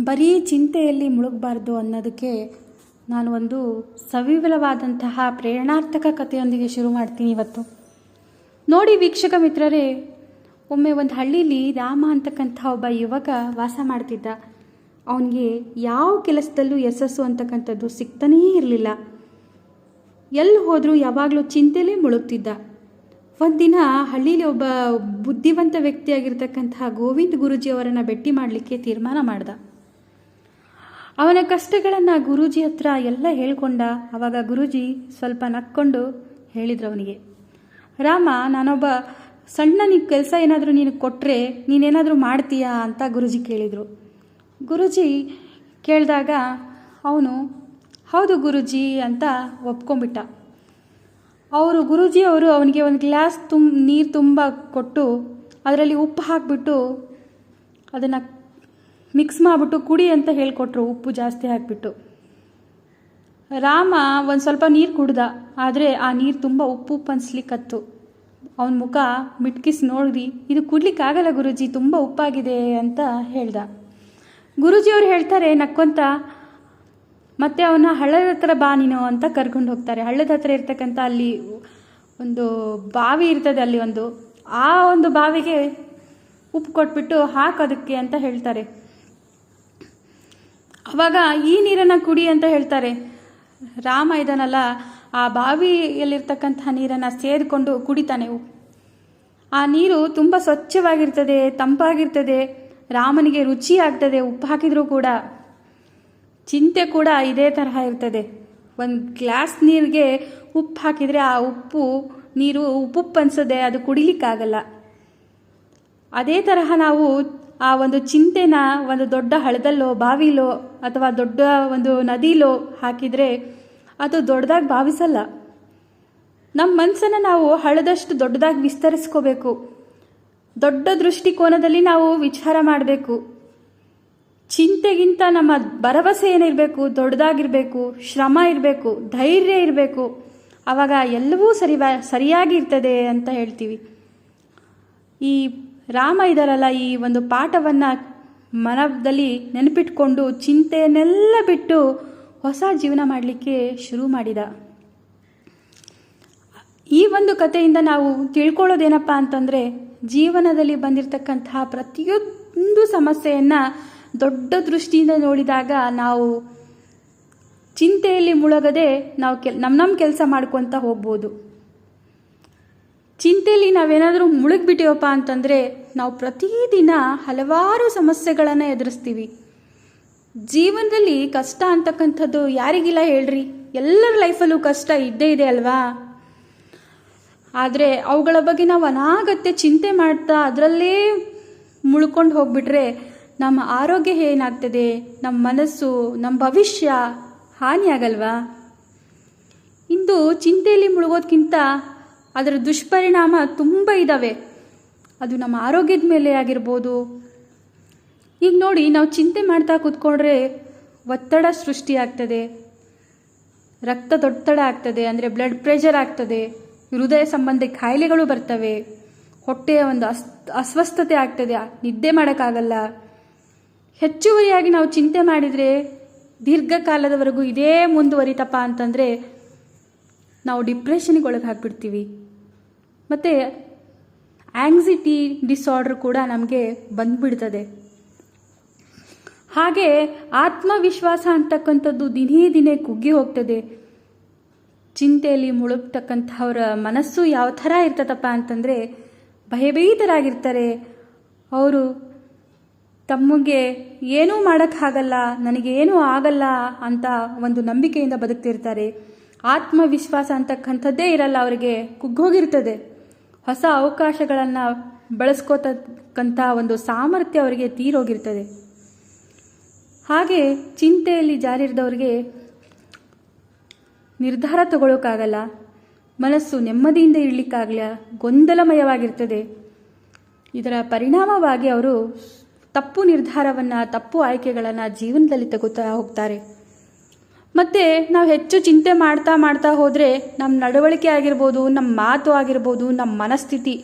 ಬರೀ ಚಿಂತೆಯಲ್ಲಿ ಮುಳುಗಬಾರ್ದು ಅನ್ನೋದಕ್ಕೆ ನಾನು ಒಂದು ಸವಿವಲವಾದಂತಹ ಪ್ರೇರಣಾರ್ಥಕ ಕಥೆಯೊಂದಿಗೆ ಶುರು ಮಾಡ್ತೀನಿ ಇವತ್ತು. ನೋಡಿ ವೀಕ್ಷಕ ಮಿತ್ರರೇ, ಒಮ್ಮೆ ಒಂದು ಹಳ್ಳೀಲಿ ರಾಮ ಅಂತಕ್ಕಂಥ ಒಬ್ಬ ಯುವಕ ವಾಸ ಮಾಡ್ತಿದ್ದ. ಅವನಿಗೆ ಯಾವ ಕೆಲಸದಲ್ಲೂ ಯಶಸ್ಸು ಅಂತಕ್ಕಂಥದ್ದು ಸಿಗ್ತಾನೇ ಇರಲಿಲ್ಲ. ಎಲ್ಲಿ ಹೋದರೂ ಯಾವಾಗಲೂ ಚಿಂತೆಲೇ ಮುಳುಗ್ತಿದ್ದ. ಒಂದಿನ ಹಳ್ಳೀಲಿ ಒಬ್ಬ ಬುದ್ಧಿವಂತ ವ್ಯಕ್ತಿಯಾಗಿರ್ತಕ್ಕಂತಹ ಗೋವಿಂದ್ ಗುರೂಜಿಯವರನ್ನು ಭೇಟಿ ಮಾಡಲಿಕ್ಕೆ ತೀರ್ಮಾನ ಮಾಡ್ದ. ಅವನ ಕಷ್ಟಗಳನ್ನು ಗುರೂಜಿ ಹತ್ರ ಎಲ್ಲ ಹೇಳ್ಕೊಂಡ ಆವಾಗ ಗುರೂಜಿ ಸ್ವಲ್ಪ ನಕ್ಕೊಂಡು ಹೇಳಿದ್ರು ಅವನಿಗೆ, ರಾಮ, ನಾನೊಬ್ಬ ಸಣ್ಣ ನೀ ಕೆಲಸ ಏನಾದರೂ ನೀನು ಕೊಟ್ಟರೆ ನೀನೇನಾದರೂ ಮಾಡ್ತೀಯಾ? ಅಂತ ಗುರೂಜಿ ಕೇಳಿದರು. ಗುರೂಜಿ ಕೇಳಿದಾಗ ಅವನು, ಹೌದು ಗುರೂಜಿ ಅಂತ ಒಪ್ಕೊಂಡ್ಬಿಟ್ಟ. ಅವರು, ಗುರೂಜಿ ಅವರು ಅವನಿಗೆ ಒಂದು ಗ್ಲಾಸ್ ತುಂಬ ನೀರು ತುಂಬ ಕೊಟ್ಟು ಅದರಲ್ಲಿ ಉಪ್ಪು ಹಾಕಿಬಿಟ್ಟು ಅದನ್ನು ಮಿಕ್ಸ್ ಮಾಡಿಬಿಟ್ಟು ಕುಡಿ ಅಂತ ಹೇಳಿಕೊಟ್ರು, ಉಪ್ಪು ಜಾಸ್ತಿ ಹಾಕಿಬಿಟ್ಟು. ರಾಮ ಒಂದು ಸ್ವಲ್ಪ ನೀರು ಕುಡ್ದ, ಆದರೆ ಆ ನೀರು ತುಂಬ ಉಪ್ಪು ಉಪ್ಪು ಅನ್ಸ್ಲಿಕ್ಕತ್ತು. ಅವನ ಮುಖ ಮಿಟ್ಕಿಸ್ ನೋಡ್ರಿ ಇದು ಕುಡ್ಲಿಕ್ಕಾಗಲ್ಲ ಗುರುಜಿ, ತುಂಬ ಉಪ್ಪಾಗಿದೆ ಅಂತ ಹೇಳ್ದ. ಗುರುಜಿಯವರು ಹೇಳ್ತಾರೆ, ನಕ್ಕೊಂತ, ಮತ್ತೆ ಅವನ ಹಳ್ಳದ ಹತ್ರ ಬಾ ನೀನು ಅಂತ ಕರ್ಕೊಂಡು ಹೋಗ್ತಾರೆ. ಹಳ್ಳದ ಹತ್ರ ಇರ್ತಕ್ಕಂಥ ಅಲ್ಲಿ ಒಂದು ಬಾವಿ ಇರ್ತದೆ ಅಲ್ಲಿ ಒಂದು, ಆ ಒಂದು ಬಾವಿಗೆ ಉಪ್ಪು ಕೊಟ್ಬಿಟ್ಟು ಹಾಕೋದಕ್ಕೆ ಅಂತ ಹೇಳ್ತಾರೆ. ಅವಾಗ ಈ ನೀರನ್ನು ಕುಡಿ ಅಂತ ಹೇಳ್ತಾರೆ. ರಾಮ ಇದನ್ನಲ್ಲ ಆ ಬಾವಿಯಲ್ಲಿರ್ತಕ್ಕಂತಹ ನೀರನ್ನು ಸೇರಿಕೊಂಡು ಕುಡಿತಾನೆ ಆ ನೀರು ತುಂಬ ಸ್ವಚ್ಛವಾಗಿರ್ತದೆ, ತಂಪಾಗಿರ್ತದೆ, ರಾಮನಿಗೆ ರುಚಿ ಆಗ್ತದೆ ಉಪ್ಪು ಹಾಕಿದರೂ ಕೂಡ. ಚಿಂತೆ ಕೂಡ ಇದೇ ತರಹ ಇರ್ತದೆ. ಒಂದು ಗ್ಲಾಸ್ ನೀರಿಗೆ ಉಪ್ಪು ಹಾಕಿದರೆ ಆ ಉಪ್ಪು, ನೀರು ಉಪ್ಪುಪ್ಪು ಅನ್ಸದೆ ಅದು ಕುಡಿಲಿಕ್ಕಾಗಲ್ಲ. ಅದೇ ತರಹ ನಾವು ಆ ಒಂದು ಚಿಂತೆನ ಒಂದು ದೊಡ್ಡ ಹಳದಲ್ಲೋ, ಬಾವಿಲೋ ಅಥವಾ ದೊಡ್ಡ ಒಂದು ನದಿಲೋ ಹಾಕಿದರೆ ಅದು ದೊಡ್ಡದಾಗಿ ಭಾವಿಸಲ್ಲ. ನಮ್ಮ ಮನಸ್ಸನ್ನು ನಾವು ಹಳದಷ್ಟು ದೊಡ್ಡದಾಗಿ ವಿಸ್ತರಿಸ್ಕೋಬೇಕು. ದೊಡ್ಡ ದೃಷ್ಟಿಕೋನದಲ್ಲಿ ನಾವು ವಿಚಾರ ಮಾಡಬೇಕು. ಚಿಂತೆಗಿಂತ ನಮ್ಮ ಭರವಸೆ ಏನಿರಬೇಕು, ದೊಡ್ಡದಾಗಿರಬೇಕು, ಶ್ರಮ ಇರಬೇಕು, ಧೈರ್ಯ ಇರಬೇಕು ಆವಾಗ ಎಲ್ಲವೂ ಸರಿ ಸರಿಯಾಗಿ ಇರ್ತದೆ ಅಂತ ಹೇಳ್ತೀವಿ. ಈ ರಾಮ ಇದರಲ್ಲ ಈ ಒಂದು ಪಾಠವನ್ನು ಮನದಲ್ಲಿ ನೆನಪಿಟ್ಕೊಂಡು ಚಿಂತೆಯನ್ನೆಲ್ಲ ಬಿಟ್ಟು ಹೊಸ ಜೀವನ ಮಾಡಲಿಕ್ಕೆ ಶುರು ಮಾಡಿದ. ಈ ಒಂದು ಕಥೆಯಿಂದ ನಾವು ತಿಳ್ಕೊಳ್ಳೋದೇನಪ್ಪ ಅಂತಂದರೆ ಜೀವನದಲ್ಲಿ ಬಂದಿರತಕ್ಕಂತಹ ಪ್ರತಿಯೊಂದು ಸಮಸ್ಯೆಯನ್ನು ದೊಡ್ಡ ದೃಷ್ಟಿಯಿಂದ ನೋಡಿದಾಗ ನಾವು ಚಿಂತೆಯಲ್ಲಿ ಮುಳುಗದೆ ನಾವು ಕೆಲ್ ನಮ್ಮ ನಮ್ಮ ಕೆಲಸ ಮಾಡ್ಕೊತ ಹೋಗ್ಬೋದು. ಚಿಂತೆಯಲ್ಲಿ ನಾವೇನಾದರೂ ಮುಳುಗ್ಬಿಟ್ಟಿವಪ್ಪ ಅಂತಂದರೆ ನಾವು ಪ್ರತಿದಿನ ಹಲವಾರು ಸಮಸ್ಯೆಗಳನ್ನು ಎದುರಿಸ್ತೀವಿ. ಜೀವನದಲ್ಲಿ ಕಷ್ಟ ಅಂತಕ್ಕಂಥದ್ದು ಯಾರಿಗಿಲ್ಲ ಹೇಳ್ರಿ. ಎಲ್ಲರ ಲೈಫಲ್ಲೂ ಕಷ್ಟ ಇದ್ದೇ ಇದೆ ಅಲ್ವಾ? ಆದರೆ ಅವುಗಳ ಬಗ್ಗೆ ನಾವು ಅನಾಗತ್ಯ ಚಿಂತೆ ಮಾಡ್ತಾ ಅದರಲ್ಲೇ ಮುಳ್ಕೊಂಡು ಹೋಗ್ಬಿಟ್ರೆ ನಮ್ಮ ಆರೋಗ್ಯ ಏನಾಗ್ತದೆ? ನಮ್ಮ ಮನಸ್ಸು, ನಮ್ಮ ಭವಿಷ್ಯ ಹಾನಿಯಾಗಲ್ವಾ? ಇಂದು ಚಿಂತೆಯಲ್ಲಿ ಮುಳುಗೋದ್ಕಿಂತ ಅದರ ದುಷ್ಪರಿಣಾಮ ತುಂಬ ಇದ್ದಾವೆ ಅದು ನಮ್ಮ ಆರೋಗ್ಯದ ಮೇಲೆ ಆಗಿರ್ಬೋದು. ಈಗ ನೋಡಿ, ನಾವು ಚಿಂತೆ ಮಾಡ್ತಾ ಕೂತ್ಕೊಂಡ್ರೆ ಒತ್ತಡ ಸೃಷ್ಟಿಯಾಗ್ತದೆ ರಕ್ತದೊತ್ತಡ ಆಗ್ತದೆ, ಅಂದರೆ ಬ್ಲಡ್ ಪ್ರೆಷರ್ ಆಗ್ತದೆ. ಹೃದಯ ಸಂಬಂಧಿ ಕಾಯಿಲೆಗಳು ಬರ್ತವೆ. ಹೊಟ್ಟೆಯ ಒಂದು ಅಸ್ ಅಸ್ವಸ್ಥತೆ ಆಗ್ತದೆ, ನಿದ್ದೆ ಮಾಡೋಕ್ಕಾಗಲ್ಲ. ಹೆಚ್ಚುವರಿಯಾಗಿ ನಾವು ಚಿಂತೆ ಮಾಡಿದರೆ ದೀರ್ಘಕಾಲದವರೆಗೂ ಇದೇ ಮುಂದುವರಿತಪ್ಪ ಅಂತಂದರೆ ನಾವು ಡಿಪ್ರೆಷನ್ಗೆ ಒಳಗೆ ಹಾಕ್ಬಿಡ್ತೀವಿ ಮತ್ತು ಆಂಗ್ಸಿಟಿ ಡಿಸಾರ್ಡರ್ ಕೂಡ ನಮಗೆ ಬಂದ್ಬಿಡ್ತದೆ. ಹಾಗೆ ಆತ್ಮವಿಶ್ವಾಸ ಅಂತಕ್ಕಂಥದ್ದು ದಿನೇ ದಿನೇ ಕುಗ್ಗಿ ಹೋಗ್ತದೆ. ಚಿಂತೆಯಲ್ಲಿ ಮುಳುಗ್ತಕ್ಕಂಥವ್ರ ಮನಸ್ಸು ಯಾವ ಥರ ಇರ್ತದಪ್ಪ ಅಂತಂದರೆ ಭಯಭೀತರಾಗಿರ್ತಾರೆ ಅವರು ತಮಗೆ ಏನೂ ಮಾಡೋಕ್ಕಾಗಲ್ಲ ನನಗೇನೂ ಆಗಲ್ಲ ಅಂತ ಒಂದು ನಂಬಿಕೆಯಿಂದ ಬದುಕ್ತಿರ್ತಾರೆ. ಆತ್ಮವಿಶ್ವಾಸ ಅಂತಕ್ಕಂಥದ್ದೇ ಇರಲ್ಲ, ಅವರಿಗೆ ಕುಗ್ಗೋಗಿರ್ತದೆ. ಹೊಸ ಅವಕಾಶಗಳನ್ನು ಬಳಸ್ಕೋತಕ್ಕಂಥ ಒಂದು ಸಾಮರ್ಥ್ಯ ಅವರಿಗೆ ತೀರೋಗಿರ್ತದೆ. ಹಾಗೆ ಚಿಂತೆಯಲ್ಲಿ ಜಾರಿರಿದವ್ರಿಗೆ ನಿರ್ಧಾರ ತಗೊಳ್ಳೋಕ್ಕಾಗಲ್ಲ ಮನಸ್ಸು ನೆಮ್ಮದಿಯಿಂದ ಇರಲಿಕ್ಕಾಗಲ್ಲ ಗೊಂದಲಮಯವಾಗಿರ್ತದೆ. ಇದರ ಪರಿಣಾಮವಾಗಿ ಅವರು ತಪ್ಪು ನಿರ್ಧಾರವನ್ನು, ತಪ್ಪು ಆಯ್ಕೆಗಳನ್ನು ಜೀವನದಲ್ಲಿ ತಗೋತಾ ಹೋಗ್ತಾರೆ. ಮತ್ತು ನಾವು ಹೆಚ್ಚು ಚಿಂತೆ ಮಾಡ್ತಾ ಮಾಡ್ತಾ ಹೋದರೆ ನಮ್ಮ ನಡವಳಿಕೆ ಆಗಿರ್ಬೋದು ನಮ್ಮ ಮಾತು ಆಗಿರ್ಬೋದು ನಮ್ಮ ಮನಸ್ಥಿತಿ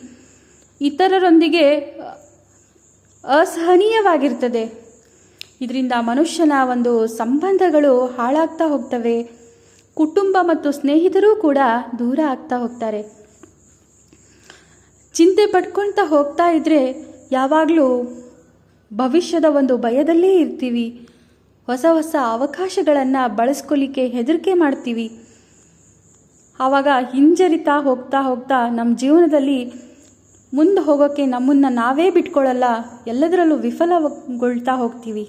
ಇತರರೊಂದಿಗೆ ಅಸಹನೀಯವಾಗಿರ್ತದೆ. ಇದರಿಂದ ಮನುಷ್ಯನ ಒಂದು ಸಂಬಂಧಗಳು ಹಾಳಾಗ್ತಾ ಹೋಗ್ತವೆ. ಕುಟುಂಬ ಮತ್ತು ಸ್ನೇಹಿತರೂ ಕೂಡ ದೂರ ಆಗ್ತಾ ಹೋಗ್ತಾರೆ. ಚಿಂತೆ ಪಡ್ಕೊಳ್ತಾ ಹೋಗ್ತಾ ಇದ್ರೆ ಯಾವಾಗಲೂ ಭವಿಷ್ಯದ ಒಂದು ಭಯದಲ್ಲೇ ಇರ್ತೀವಿ. ಹೊಸ ಹೊಸ ಅವಕಾಶಗಳನ್ನು ಬಳಸ್ಕೊಲಿಕ್ಕೆ ಹೆದರಿಕೆ ಮಾಡ್ತೀವಿ. ಆವಾಗ ಹಿಂಜರಿತಾ ಹೋಗ್ತಾ ಹೋಗ್ತಾ ನಮ್ಮ ಜೀವನದಲ್ಲಿ ಮುಂದೆ ಹೋಗೋಕ್ಕೆ ನಮ್ಮನ್ನು ನಾವೇ ಬಿಟ್ಕೊಳ್ಳಲ್ಲ ಎಲ್ಲದರಲ್ಲೂ ವಿಫಲಗೊಳ್ತಾ ಹೋಗ್ತೀವಿ.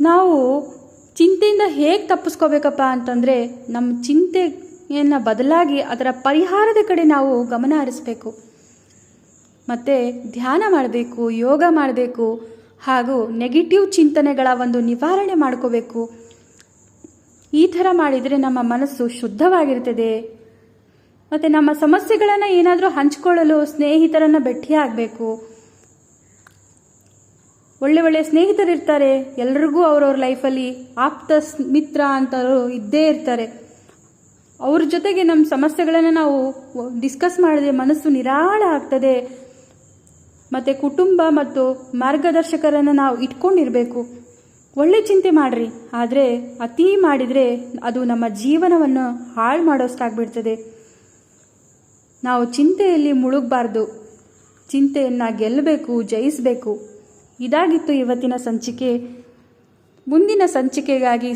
ನಾವು ಚಿಂತೆಯಿಂದ ಹೇಗೆ ತಪ್ಪಿಸ್ಕೋಬೇಕಪ್ಪ ಅಂತಂದರೆ ನಮ್ಮ ಚಿಂತೆಯನ್ನು ಬದಲಾಗಿ ಅದರ ಪರಿಹಾರದ ಕಡೆ ನಾವು ಗಮನ ಹರಿಸ್ಬೇಕು. ಮತ್ತು ಧ್ಯಾನ ಮಾಡಬೇಕು, ಯೋಗ ಮಾಡಬೇಕು ಹಾಗೂ ನೆಗೆಟಿವ್ ಚಿಂತನೆಗಳ ಒಂದು ನಿವಾರಣೆ ಮಾಡ್ಕೋಬೇಕು. ಈ ಥರ ಮಾಡಿದರೆ ನಮ್ಮ ಮನಸ್ಸು ಶುದ್ಧವಾಗಿರ್ತದೆ. ಮತ್ತು ನಮ್ಮ ಸಮಸ್ಯೆಗಳನ್ನು ಏನಾದರೂ ಹಂಚ್ಕೊಳ್ಳಲು ಸ್ನೇಹಿತರನ್ನು ಭೇಟಿಯಾಗಬೇಕು ಒಳ್ಳೆ ಒಳ್ಳೆ ಸ್ನೇಹಿತರಿರ್ತಾರೆ ಎಲ್ರಿಗೂ ಅವ್ರವ್ರ ಲೈಫಲ್ಲಿ ಆಪ್ತ ಮಿತ್ರ ಅಂತವರು ಇದ್ದೇ ಇರ್ತಾರೆ. ಅವ್ರ ಜೊತೆಗೆ ನಮ್ಮ ಸಮಸ್ಯೆಗಳನ್ನು ನಾವು ಡಿಸ್ಕಸ್ ಮಾಡಿದ್ರೆ ಮನಸ್ಸು ನಿರಾಳ ಆಗ್ತದೆ. ಮತ್ತು ಕುಟುಂಬ ಮತ್ತು ಮಾರ್ಗದರ್ಶಕರನ್ನು ನಾವು ಇಟ್ಕೊಂಡಿರಬೇಕು. ಒಳ್ಳೆ ಚಿಂತೆ ಮಾಡಿರಿ, ಆದರೆ ಅತಿ ಮಾಡಿದರೆ ಅದು ನಮ್ಮ ಜೀವನವನ್ನು ಹಾಳು ಮಾಡೋಷ್ಟಾಗ್ಬಿಡ್ತದೆ. ನಾವು ಚಿಂತೆಯಲ್ಲಿ ಮುಳುಗಬಾರ್ದು. ಚಿಂತೆಯನ್ನು ಗೆಲ್ಲಬೇಕು ಜಯಿಸಬೇಕು. ಇದಾಗಿತ್ತು ಇವತ್ತಿನ ಸಂಚಿಕೆ. ಮುಂದಿನ ಸಂಚಿಕೆಗಾಗಿ